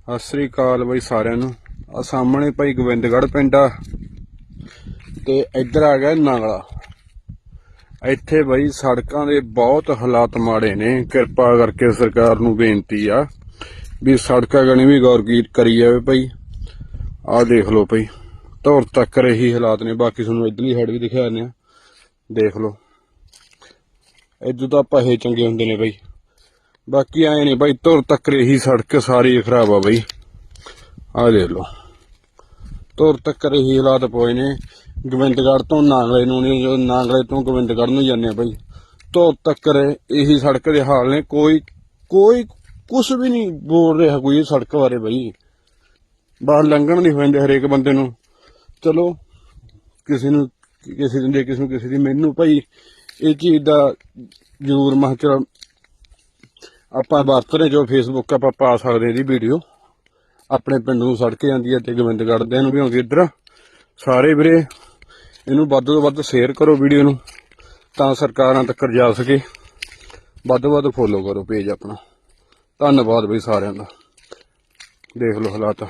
ਸਤਿ ਸ੍ਰੀ ਅਕਾਲ ਬਈ ਸਾਰਿਆਂ ਨੂੰ। ਆ ਸਾਹਮਣੇ ਭਾਈ ਗੋਬਿੰਦਗੜ੍ਹ ਪਿੰਡ ਆ ਤੇ ਇੱਧਰ ਆ ਗਿਆ ਨਾਗਲਾ। ਇੱਥੇ ਬਈ ਸੜਕਾਂ ਦੇ ਬਹੁਤ ਹਾਲਾਤ ਮਾੜੇ ਨੇ। ਕਿਰਪਾ ਕਰਕੇ ਸਰਕਾਰ ਨੂੰ ਬੇਨਤੀ ਆ ਵੀ ਸੜਕਾਂ ਗਣੀ ਵੀ ਗੌਰ ਕਰੀ ਜਾਵੇ ਭਾਈ। ਆਹ ਦੇਖ ਲਓ ਭਾਈ, ਧੁਰ ਤੱਕ ਰਹੀ ਹਾਲਾਤ ਨੇ। ਬਾਕੀ ਤੁਹਾਨੂੰ ਇਧਰਲੀ ਸਾਈਡ ਵੀ ਦਿਖਾ ਦਿੰਦੇ ਆ। ਦੇਖ ਲਓ। ਇਦੋਂ ਤਾਂ ਪਹੇ ਚੰਗੇ ਹੁੰਦੇ ਨੇ ਬਈ। ਬਾਕੀ ਆਏ ਨਹੀਂ ਬਾਈ, ਤੁਰ ਤੱਕ ਰਹੀ ਸੜਕ ਸਾਰੀ ਖਰਾਬ ਆ ਬਾਈ। ਆ ਦੇਖ ਲਓ। ਧੁਰ ਤੱਕ ਰਹੀ ਹਾਲਾਤ ਪਏ ਨੇ। ਗੋਬਿੰਦਗੜ੍ਹ ਤੋਂ ਨਾਗਲੇ ਨੂੰ ਨਹੀਂ ਨਾਗਲੇ ਤੋਂ ਗੋਬਿੰਦਗੜ੍ਹ ਨੂੰ ਜਾਂਦੇ ਆ ਬਾਈ। ਤੁਰ ਤੱਕ ਇਹੀ ਸੜਕ ਦੇ ਹਾਲ ਨੇ। ਕੋਈ ਕੋਈ ਕੁਝ ਵੀ ਨਹੀਂ ਬੋਲ ਰਿਹਾ ਕੋਈ ਸੜਕ ਬਾਰੇ ਬਾਈ। ਬਾਹਰ ਲੰਘਣ ਨਹੀਂ ਹੁੰਦੇ ਹਰੇਕ ਬੰਦੇ ਨੂੰ। ਚਲੋ, ਕਿਸੇ ਨੂੰ, ਕਿਸੇ ਦਿਨ ਕਿਸੇ ਨੂੰ, ਕਿਸੇ ਦੀ ਮੈਨੂੰ ਭਾਈ ਇਹ ਚੀਜ਼ ਦਾ ਜ਼ਰੂਰ ਮਹਾਂ ਆਪਾਂ ਵਰਤ ਰਹੇ ਜੋ ਫੇਸਬੁੱਕ ਆਪਾਂ ਪਾ ਸਕਦੇ ਹਾਂ ਇਹਦੀ ਵੀਡੀਓ ਆਪਣੇ ਪਿੰਡ ਨੂੰ ਸੜ ਕੇ ਜਾਂਦੀ ਹੈ ਤੇ ਗੋਬਿੰਦਗੜ੍ਹ ਦੇ ਨੂੰ ਵੀ ਆਉਂਦੀ ਇੱਧਰ। ਸਾਰੇ ਵੀਰੇ, ਇਹਨੂੰ ਵੱਧ ਤੋਂ ਵੱਧ ਸ਼ੇਅਰ ਕਰੋ ਵੀਡੀਓ ਨੂੰ, ਤਾਂ ਸਰਕਾਰਾਂ ਤੱਕ ਜਾ ਸਕੇ। ਵੱਧ ਤੋਂ ਵੱਧ ਫੋਲੋ ਕਰੋ ਪੇਜ ਆਪਣਾ। ਧੰਨਵਾਦ ਬਈ ਸਾਰਿਆਂ ਦਾ। ਦੇਖ ਲਓ ਹਾਲਾਤ।